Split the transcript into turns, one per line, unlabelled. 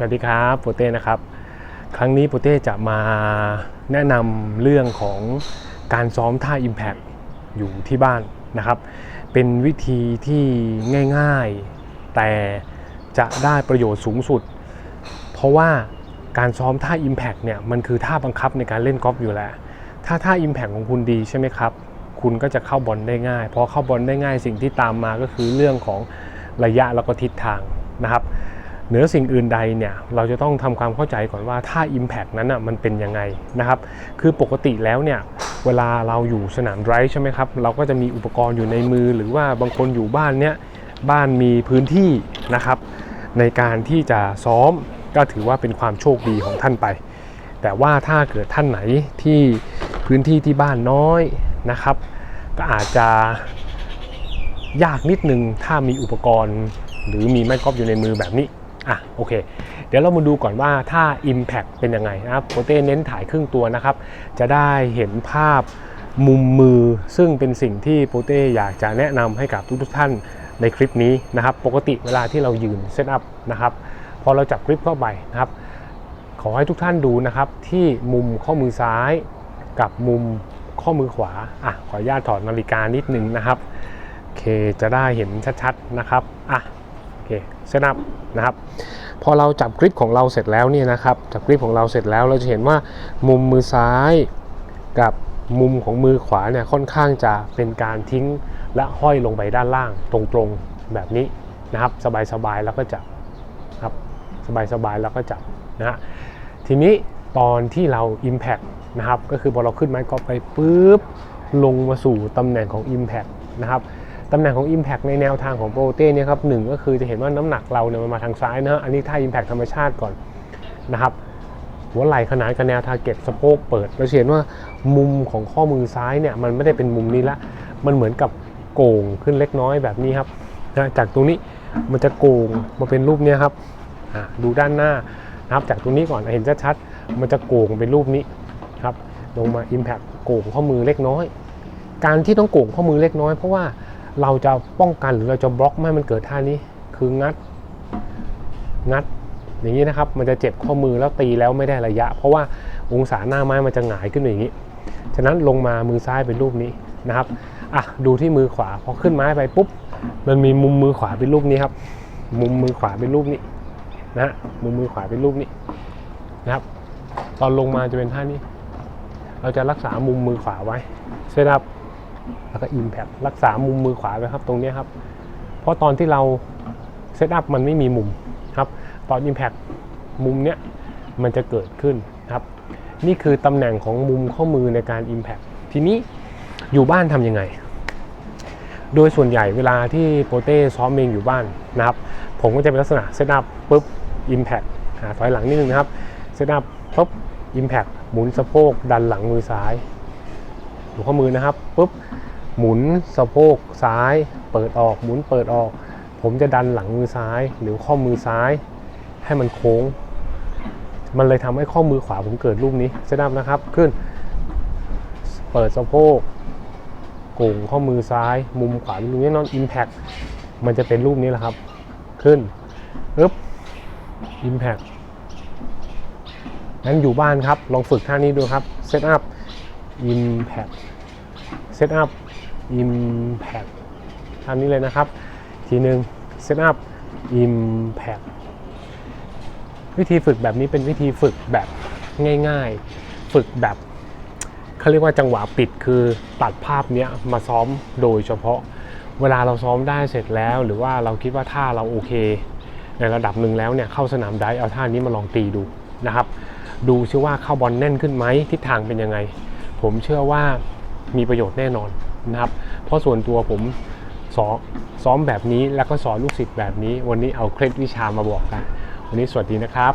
สวัสดีครับโปเต้นะครับ ครั้งนี้โปเต้จะมาแนะนำเรื่องของการซ้อมท่า Impact อยู่ที่บ้านนะครับ เป็นวิธีที่ง่ายๆ แต่จะได้ประโยชน์สูงสุด เพราะว่าการซ้อมท่า Impact เนี่ยมันคือท่าบังคับในการเล่นกอล์ฟอยู่แล้ว ถ้าท่า Impact ของคุณดีใช่ไหมครับ คุณก็จะเข้าบอลได้ง่ายพอเข้าบอลได้ง่ายสิ่งที่ตามมาก็คือเรื่องของระยะแล้วก็ทิศทางนะครับ เหนือสิ่งอื่นใดเนี่ยเราจะต้องทำความเข้าใจก่อนว่าถ้า Impact นั้นอะมันเป็นยังไงนะครับคือปกติแล้วเนี่ยเวลาเราอยู่สนามไดร์ใช่ไหมครับเราก็จะมีอุปกรณ์อยู่ในมือ หรือว่าบางคนอยู่บ้านเนี่ยบ้านมีพื้นที่นะครับในการที่จะซ้อมก็ถือว่าเป็นความโชคดีของท่านไป แต่ว่าถ้าเกิดท่านไหนที่พื้นที่ที่บ้านน้อยนะครับ ก็อาจจะยากนิดนึงถ้ามีอุปกรณ์หรือมีไม้กอล์ฟอยู่ในมือแบบนี้ อะโอเค เดี๋ยวเรามาดูก่อนว่าถ้า Impact เป็นยังไงนะครับโปเต้เน้นถ่ายครึ่งตัวนะครับ จะได้เห็นภาพมุมมือซึ่งเป็นสิ่งที่โปเต้อยากจะแนะนำให้กับทุกๆท่านในคลิปนี้นะครับ ปกติเวลาที่เรายืนเซตอัพนะครับ พอเราจับกริปเข้าไปนะครับ ขอให้ทุกท่านดูนะครับที่มุมข้อมือซ้ายกับมุมข้อมือขวาอะขออนุญาตถอดนาฬิกานิดนึงนะครับโอเคจะได้เห็นชัดๆนะครับอะ เคเซตอัพนะครับพอเราจับกริปของเราเสร็จแล้วเนี่ยนะครับจับกริปของเราเสร็จแล้วเราจะเห็นว่ามุมมือซ้ายกับมุมของมือขวาเนี่ยค่อนข้างจะเป็นการทิ้งและห้อยลงไปด้านล่างตรงๆแบบนี้นะครับ สบายๆแล้วก็จับครับสบายๆแล้วก็จับนะฮะทีนี้ตอนที่เรา Impact นะครับก็คือพอเราขึ้นไม้กอล์ฟไปปุ๊บลงมาสู่ตำแหน่งของ Impact นะครับ ตำแหน่งของ Impact ในแนวทางของโปรเต้เนี่ยครับหนึ่งก็คือจะเห็นว่าน้ำหนักเราเนี่ยมันมาทางซ้ายนะฮะอันนี้ท่า Impact ธรรมชาติก่อนนะครับหัวไหล่ขนานกับแนวทาร์เก็ตสะโพกเปิดเราเห็นว่ามุมของข้อมือซ้ายเนี่ยมันไม่ได้เป็นมุมนี้ละ มันเหมือนกับโก่งขึ้นเล็กน้อยแบบนี้ครับนะจากตรงนี้มันจะโก่งมาเป็นรูปเนี้ยครับดูด้านหน้านะครับจากตรงนี้ก่อนเห็นชัดๆมันจะโก่งเป็นรูปนี้ครับลงมา Impact โก่งข้อมือเล็กน้อย การที่ต้องโก่งข้อมือเล็กน้อยเพราะว่า เราจะป้องกันหรือเราจะบล็อกไม่ให้มันเกิดท่านี้ คืองัด งัด อย่างนี้นะครับ มันจะเจ็บข้อมือแล้วตีแล้วไม่ได้ระยะ เพราะว่าองศาหน้าไม้มันจะหงายขึ้นอย่างนี้ ฉะนั้นลงมามือซ้ายเป็นรูปนี้นะครับอะดูที่มือขวาพอขึ้นไม้ไปปุ๊บ มันมีมุมมือขวาเป็นรูปนี้ครับ มุมมือขวาเป็นรูปนี้นะฮะมุมมือขวาเป็นรูปนี้นะครับ ตอนลงมาจะเป็นท่านี้ เราจะรักษามุมมือขวาไว้เซตอัพ แล้วก็ Impact รักษามุมมือขวาไว้ครับตรงนี้ครับ เพราะตอนที่เราเซตอัพมันไม่มีมุมครับตอน Impact มุมเนี้ยมันจะเกิดขึ้นครับ นี่คือตำแหน่งของมุมข้อมือในการ Impact ทีนี้อยู่บ้านทำยังไง โดยส่วนใหญ่เวลาที่โปเต้ซ้อมเองอยู่บ้านนะครับ ผมก็จะเป็นลักษณะเซตอัพปุ๊บ Impact หาถอยหลังนิดนึงนะครับเซตอัพปุ๊บ Impact หมุนสะโพกดันหลังมือซ้าย ดูข้อมือนะครับปุ๊บหมุนสะโพกซ้าย เปิดออกหมุนเปิดออก ผมจะดันหลังมือซ้าย หรือข้อมือซ้าย ให้มันโค้ง มันเลยทำให้ข้อมือขวาผมเกิดรูปนี้เซตอัพนะครับขึ้น เปิดสะโพกโก่งข้อมือซ้าย มุมขวาเป็นรูปนี้นอนอิมแพ t มันจะเป็นรูปนี้แหละครับ ขึ้นอึ๊บอิมแพ t งั้นอยู่บ้านครับ ลองฝึกท่านี้ดูครับเซตอัพ Impact Setup Impact ทำนี้เลยนะครับ ทีหนึ่ง Setup Impact วิธีฝึกแบบนี้เป็นวิธีฝึกแบบง่ายๆ ฝึกแบบเขาเรียกว่าจังหวะปิดคือตัดภาพเนี้ยมาซ้อมโดยเฉพาะเวลาเราซ้อมได้เสร็จแล้ว หรือว่าเราคิดว่าท่าเราโอเค ในระดับหนึ่งแล้วเนี่ยเข้าสนามได้เอาท่านี้มาลองตีดูนะครับ ดูซิว่าเข้าบอลแน่นขึ้นไหมทิศทางเป็นยังไง ผมเชื่อว่ามีประโยชน์แน่นอนนะครับ เพราะส่วนตัวผมสอนซ้อมแบบนี้แล้วก็สอนลูกศิษย์แบบนี้ วันนี้เอาเคล็ดวิชามาบอกกัน วันนี้สวัสดีนะครับ